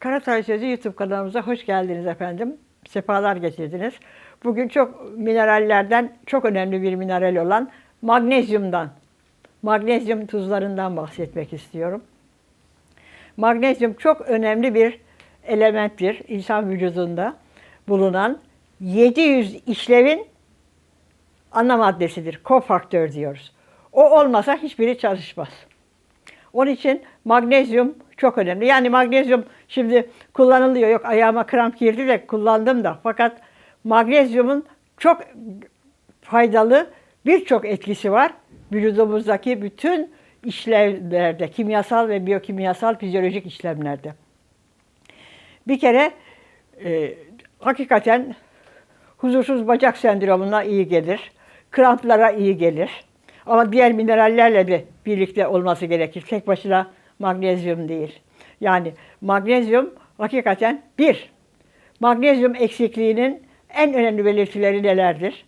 Karatay Sözü YouTube kanalımıza hoş geldiniz efendim. Sefalar getirdiniz. Bugün çok minerallerden çok önemli bir mineral olan magnezyumdan, magnezyum tuzlarından bahsetmek istiyorum. Magnezyum çok önemli bir elementtir insan vücudunda bulunan 700 işlevin ana maddesidir. Kofaktör diyoruz. O olmasa hiçbiri çalışmaz. Onun için magnezyum çok önemli. Yani magnezyum şimdi kullanılıyor. Yok ayağıma kramp girdi de kullandım da. Fakat magnezyumun çok faydalı birçok etkisi var. Vücudumuzdaki bütün işlevlerde, kimyasal ve biyokimyasal fizyolojik işlemlerde. Bir kere e, hakikaten huzursuz bacak sendromuna iyi gelir. Kramplara iyi gelir. Ama diğer minerallerle de birlikte olması gerekir. Tek başına magnezyum değil. Yani magnezyum hakikaten bir, magnezyum eksikliğinin en önemli belirtileri nelerdir?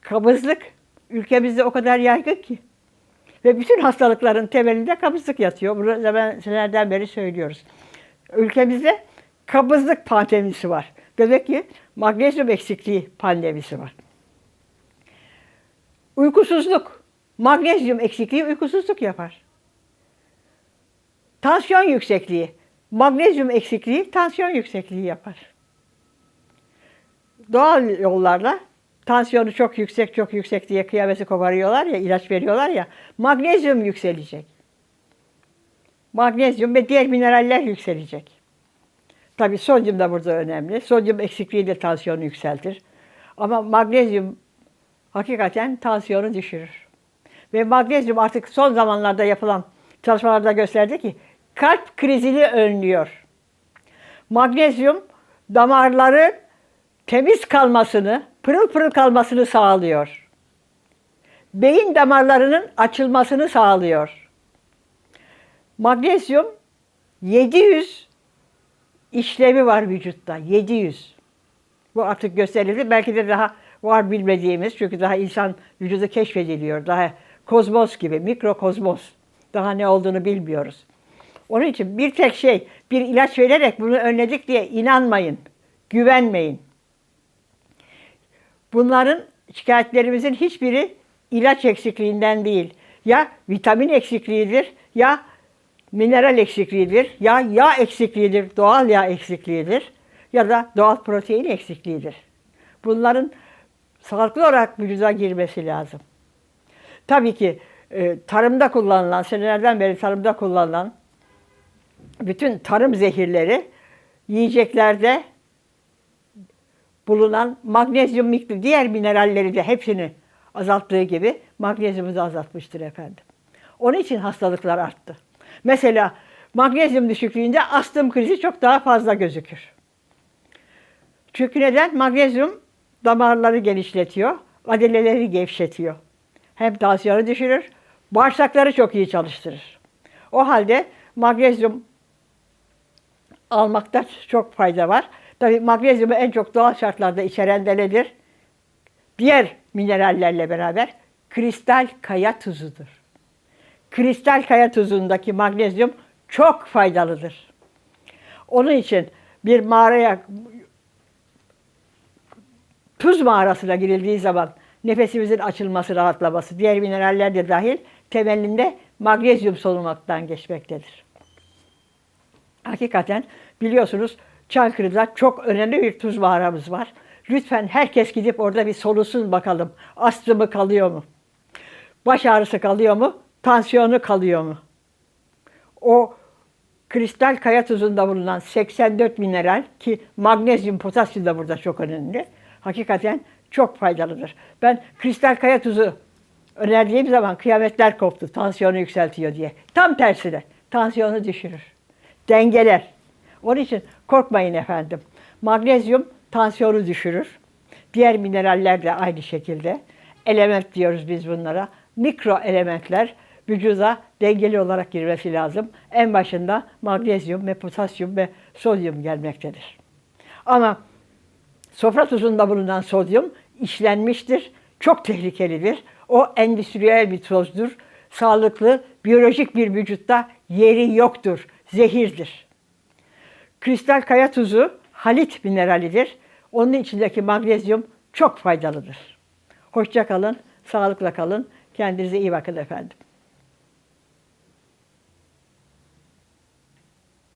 Kabızlık ülkemizde o kadar yaygın ki. Ve bütün hastalıkların temelinde kabızlık yatıyor. Bunu zaman senelerden beri söylüyoruz. Ülkemizde kabızlık pandemisi var. Demek ki magnezyum eksikliği pandemisi var. Uykusuzluk. Magnezyum eksikliği uykusuzluk yapar. Tansiyon yüksekliği. Magnezyum eksikliği tansiyon yüksekliği yapar. Doğal yollarla tansiyonu çok yüksek çok yüksek diye kıyameti koparıyorlar ya, ilaç veriyorlar ya. Magnezyum yükselecek. Magnezyum ve diğer mineraller yükselecek. Tabii sodyum da burada önemli. Sodyum eksikliği de tansiyonu yükseltir. Ama magnezyum hakikaten tansiyonu düşürür. Ve magnezyum artık son zamanlarda yapılan çalışmalarda gösterdi ki kalp krizini önlüyor. Magnezyum damarların temiz kalmasını, pırıl pırıl kalmasını sağlıyor. Beyin damarlarının açılmasını sağlıyor. Magnezyum 700 işlevi var vücutta. 700. Bu artık gösterildi. Belki de daha var bilmediğimiz çünkü daha insan vücudu keşfediliyor. Daha kozmos gibi, mikrokozmos. Daha ne olduğunu bilmiyoruz. Onun için bir tek şey, bir ilaç vererek bunu önledik diye inanmayın, güvenmeyin. Bunların şikayetlerimizin hiçbiri ilaç eksikliğinden değil. Ya vitamin eksikliğidir, ya mineral eksikliğidir, ya yağ eksikliğidir, doğal yağ eksikliğidir ya da doğal protein eksikliğidir. Bunların sağlıklı olarak vücuda girmesi lazım. Tabii ki e, tarımda kullanılan, senelerden beri tarımda kullanılan bütün tarım zehirleri yiyeceklerde bulunan magnezyum miktarı, diğer mineralleri de hepsini azalttığı gibi magnezyumu da azaltmıştır efendim. Onun için hastalıklar arttı. Mesela magnezyum düşüklüğünde astım krizi çok daha fazla gözükür. Çünkü neden? Magnezyum damarları genişletiyor, adeleleri gevşetiyor. Hem tansiyonu düşürür, bağırsakları çok iyi çalıştırır. O halde magnezyum almakta çok fayda var. Tabii magnezyumu en çok doğal şartlarda içeren de nedir? Diğer minerallerle beraber kristal kaya tuzudur. Kristal kaya tuzundaki magnezyum çok faydalıdır. Onun için bir mağaraya tuz mağarasına girildiği zaman nefesimizin açılması, rahatlaması, diğer mineraller de dahil temelinde magnezyum solumaktan geçmektedir. Hakikaten biliyorsunuz Çankırı'da çok önemli bir tuz mağaramız var. Lütfen herkes gidip orada bir solusun bakalım. Astımı kalıyor mu? Baş ağrısı kalıyor mu? Tansiyonu kalıyor mu? O kristal kaya tuzunda bulunan 84 mineral ki magnezyum, potasyum da burada çok önemli. Hakikaten çok faydalıdır. Ben kristal kaya tuzu önerdiğim zaman kıyametler koptu. Tansiyonu yükseltiyor diye. Tam tersine tansiyonu düşürür. Dengeler. Onun için korkmayın efendim. Magnezyum tansiyonu düşürür. Diğer mineraller de aynı şekilde. Element diyoruz biz bunlara. Mikro elementler vücuda dengeli olarak girmesi lazım. En başında magnezyum ve potasyum ve sodyum gelmektedir. Ama sofra tuzunda bulunan sodyum işlenmiştir, çok tehlikelidir. O endüstriyel bir tozdur. Sağlıklı, biyolojik bir vücutta yeri yoktur, zehirdir. Kristal kaya tuzu halit mineralidir. Onun içindeki magnezyum çok faydalıdır. Hoşça kalın, sağlıkla kalın. Kendinize iyi bakın efendim.